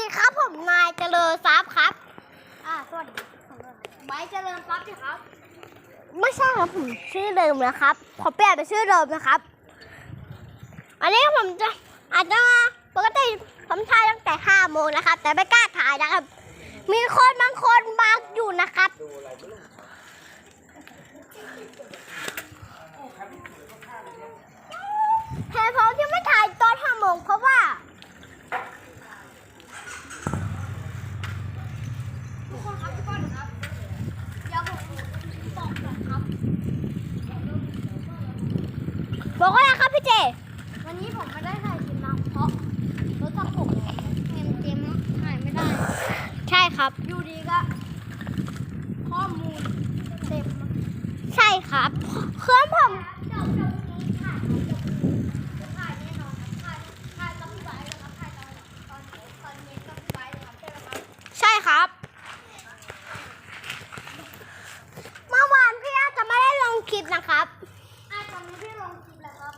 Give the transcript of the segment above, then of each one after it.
ดีครับผมนายเจริญทรัพย์ครับ อ่าสวัสดีไม้เจริญทรัพย์สิครับ ไม่ใช่ครับผมชื่อเดิมนะครับขอเปลี่ยนเป็นชื่อเดิมนะครับ อันนี้ผมจะอาจจะมาปกติผมถ่ายตั้งแต่ห้าโมงนะครับ แต่ไม่กล้าถ่ายนะครับ มีคนบางคนมาอยู่นะครับเหตุผลที่ไม่ถ่ายตอนห้าโมงเพราะว่า ทุกคนครับทุกคนครับเดี๋ยวผมบอกก่อนครับ บอกว่าอะไรครับพี่เจ วันนี้ผมไม่ได้ถ่ายคลิปนะเพราะรถทับผมเต็มเต็มถ่ายไม่ได้ ใช่ครับ อยู่ดีก็ ข้อมูลเต็ม ใช่ครับเครื่องผม ใช่ครับ เมื่อวานพี่อาจจะไม่ได้ลงคลิปนะครับอาตอนนี้พี่ลงคลิปแล้วครับ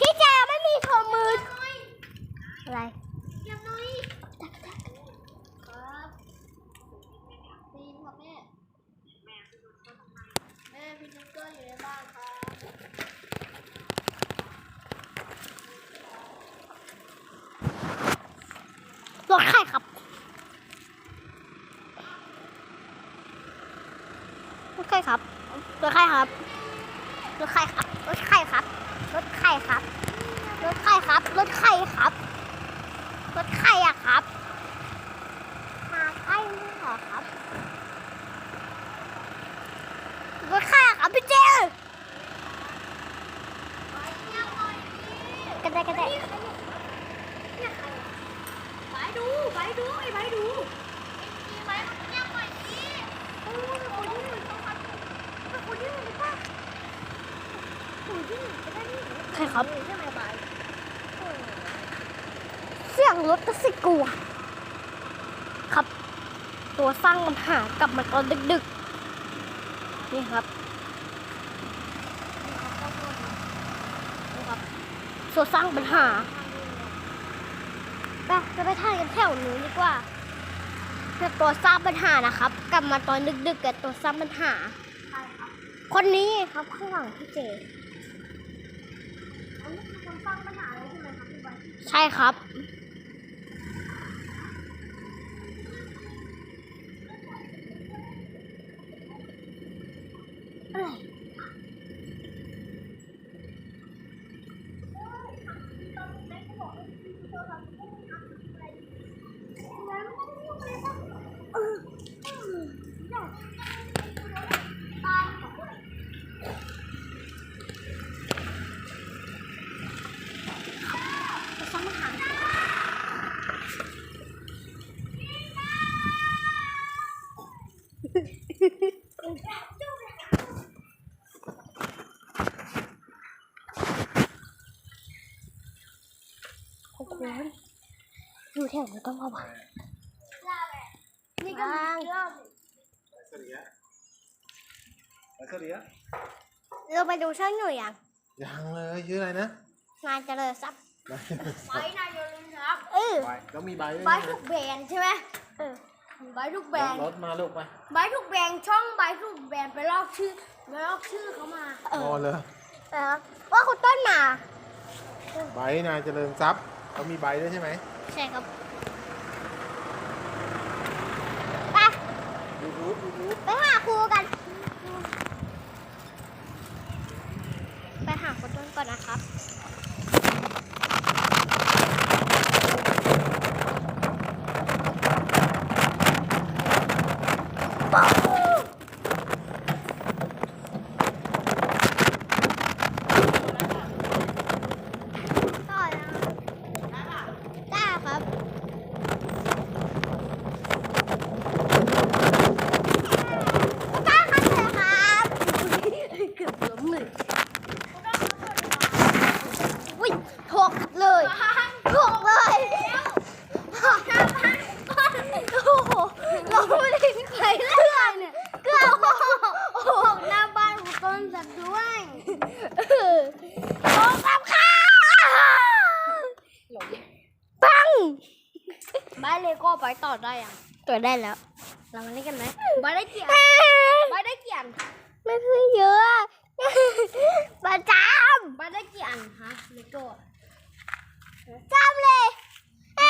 พี่แจไม่มีโทรมืออะไรยังน้อยครับตีนครับแม่ แม่พี่นุ๊กเกอร์อยู่ในบ้านครับ รถใครครับ รถใครครับ รถใครครับรถใครครับรถไข่ครับรถไข่ครับรถไข่ครับรถไข่ครับรถไข่รอะครับ มาใครไม่เหรอครับ รถใครอะครับพี่เจกันได้กันได้ ไปดูไปดูไอ้ไปดูไอ้ไปมันเงียบหน่อยดิโอ้ยคนที่หนึ่งต้องทำคนที่หนึ่งป่ะคนที่หนึ่งจะได้นี่ใครครับใช่ไหมบายเสียงรถ ก็สิกลัว ครับ ตัวสร้างปัญหากลับมาตอนดึกๆ นี่ครับนี่ครับ ตัวสร้างปัญหาไปจะไปถ่ายกันแถวนู้นดีกว่าแต่ตัวสร้างปัญหานะครับ กลับมาตอนดึกๆกับตัวสร้างปัญหา คนนี้ครับข้างหลังพี่เจใช่ครับ อะไรตัวสร้างปัญหา ขอบคุณอยู่แถวนี้ต้องระวังนี่ก็มีเรื่องสวัสดีครับสวัสดีครับเราไปดูช่างหน่วยยังยังเลยชื่ออะไรนะงานเจริญทรัพย์ไปไบนายเจริญทรัพย์เออแล้วมีใบด้วยไบนะทุกแบรนด์ใช่ไหมเออไบทุกแบรนด์รถมาลูกไปไบทุกแบรนด์ช่องไบทุกแบรนด์ไปลอกชื่อไปลอกชื่อเขามา เอพออเลยเออว่าคุณต้นมา ใบนายเจริญทรัพย์ เขามีใบด้วยใช่ไหม ใช่ครับไป ยูทูบยูทูบ ไปหาครูกัน ไปหาคุณต้นก่อนนะครับ ต่อนะได้ครับ ได้ครับเลยครับ เกือบล้มเลยอุ้ยถกเลยถกเลยโอ้โหเราไม่ได้ใครเลื่อนเนี่ยเกือบโอ้โหหน้าบ้านของต้นสัตว์ด้วยโอ้ครับค่ะ ปัง บ้าน เลโก้ไปต่อได้ยังตัวได้แล้ว เรามาเล่นกันไหมบ้านได้กี่อันบ้านได้กี่อันไม่ค่อยเยอะประจบ้านได้กี่อันฮะเลโก้ำจำเลยแหม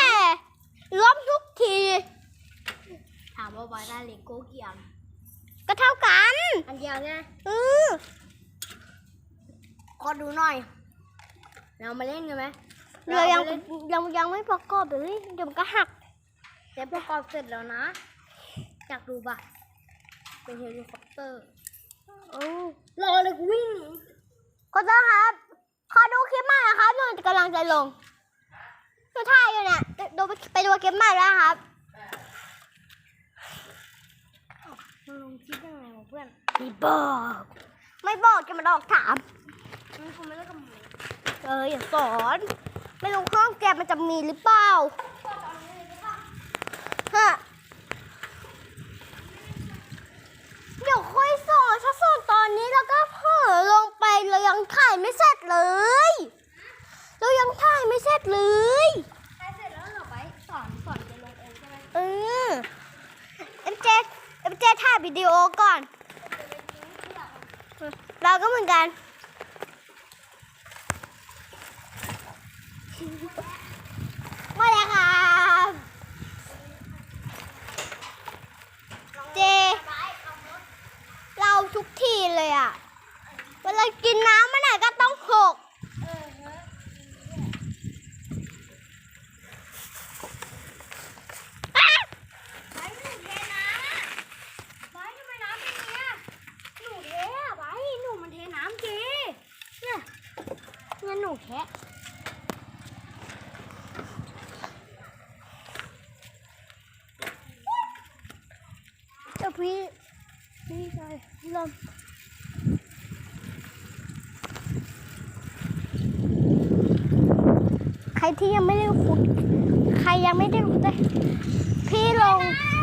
ล้มทุกที ถามว่าบ้านได้เลโก้กี่อันก็เท่ากัน อันเดียวไงอือก็ดูหน่อย เรามาเล่นกันไหมเรายังมล่นยังยังไม่ประกอบเลยเดี๋ยวมันก็หัก เดี๋ยวประกอบเสร็จแล้วนะอยากดูปะเป็นเฮลิคอปเตอร์โอ้รอเลยกูวิ่งหนีก็ต้องครับ ขอดูคลิปใหม่นะครับหนูกำลังจะลงหนูถ่ายอยู่เนี่ยดูไปไปดูคลิปใหม่แล้วครับมันลงคลิปยังไงวะเพื่อนไม่บอก ไม่บอกจะมาดอกถามมันคงไม่ได้กับมึงเอออย่าสอน ไม่รู้เครื่องแกมันจะมีหรือเปล่าฮะเดี๋ยวค่อยส่งถ้าส่งตอนนี้แล้วก็เผลอลงไปเรายังถ่ายไม่เสร็จเลย เรายังถ่ายไม่เสร็จเลย ใครเสร็จแล้วเหรอไปสอนสอนจะลงเองใช่ไหม เออเอ็มเจเอ็มเจถ่ายวิดีโอก่อน เราก็เหมือนกัน มาแล้วครับเจ เราทุกทีเลยอะเวลากินน้ำมันไหนก็ต้องหก เออฮะ อะ ไปหนูเทน้ำอะไปทำไมน้ำเป็นอย่างเงี้ยหนูเทอะไปหนูมันเทน้ำเจเนี่ยเนี่ยหนูแคะ เจ้า พี่พี่ชายลมใครที่ยังไม่ได้ขุด ใครยังไม่ได้ขุดเลยพี่ลง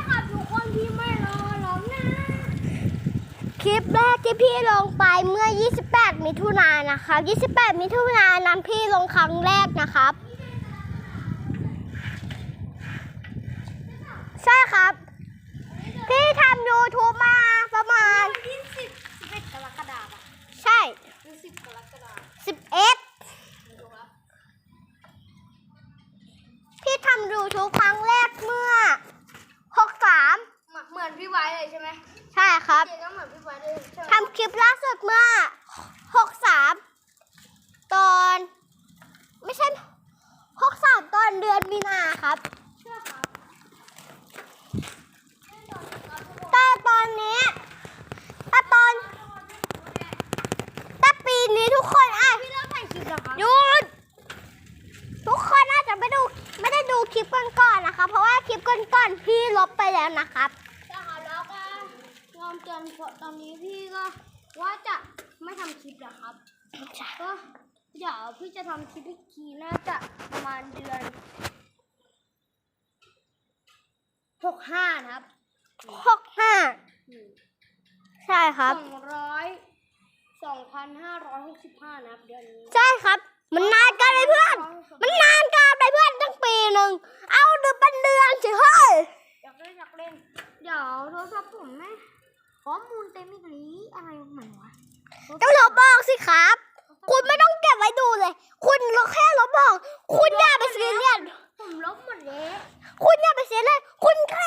ค่ะทุกคนที่ไม่รอร้องนะ คลิปแรกที่พี่ลงไปเมื่อ 28 มิถุนายนนะครับ 28 มิถุนายนนั้นพี่ลงครั้งแรกนะครับ ใช่ครับ พี่ทำ YouTube มาประมาณ วันที่สิบสิบเอ็ดกรกฎาคมอะใช่หรือสิบกรกฎาคม11ดูครับพี่ทำ YouTube ครั้งแรกเมื่อ63เหมือนพี่ไว้เลยใช่ไหมใช่ครับเจก็เหมือนพี่ไว้เลยใช่ไหมทำคลิปล่าสุดเมื่อ63ตอน ไม่ใช่63ตอนเดือนมีนาครับเชื่อครับ แต่ตอนนี้แต่ตอนแต่ปีนี้ทุกคนอะพี่เริ่มถ่ายคลิปแล้วครับหยุดทุกคนอาจจะไม่ดูไม่ได้ดูคลิปก่อนๆนะคะ เพราะว่าคลิปก่อนๆพี่ลบไปแล้วนะครับใช่ครับแล้วก็ยอมเตือนเพราะตอนนี้พี่ก็ว่าจะไม่ทำคลิปแล้วครับก็เดี๋ยวพี่จะทำคลิปอีกทีน่าจะประมาณเดือนหกห้านะครับ 65ใช่ครับสองร้อยสองพันห้าร้อยหกสิบห้านะครับเดือนนี้ใช่ครับ มันนานเกันเลยเพื่อน มันนานเกันไปเพื่อนตั้งปีหนึ่งเอาเดือนเป็นเดือนเฉยเฮ้ยอยากเล่นอยากเล่นเดี๋ยวโทรศัพท์ผมไหมข้อมูลเต็มอีกนี้อะไรของมันวะก็ลบบอกสิครับ คุณไม่ต้องเก็บไว้ดูเลย คุณแค่ลบบอก คุณอย่าไปซีเรียสผมลบหมดแล้วคุณอย่าไปเสียเลยคุณแค่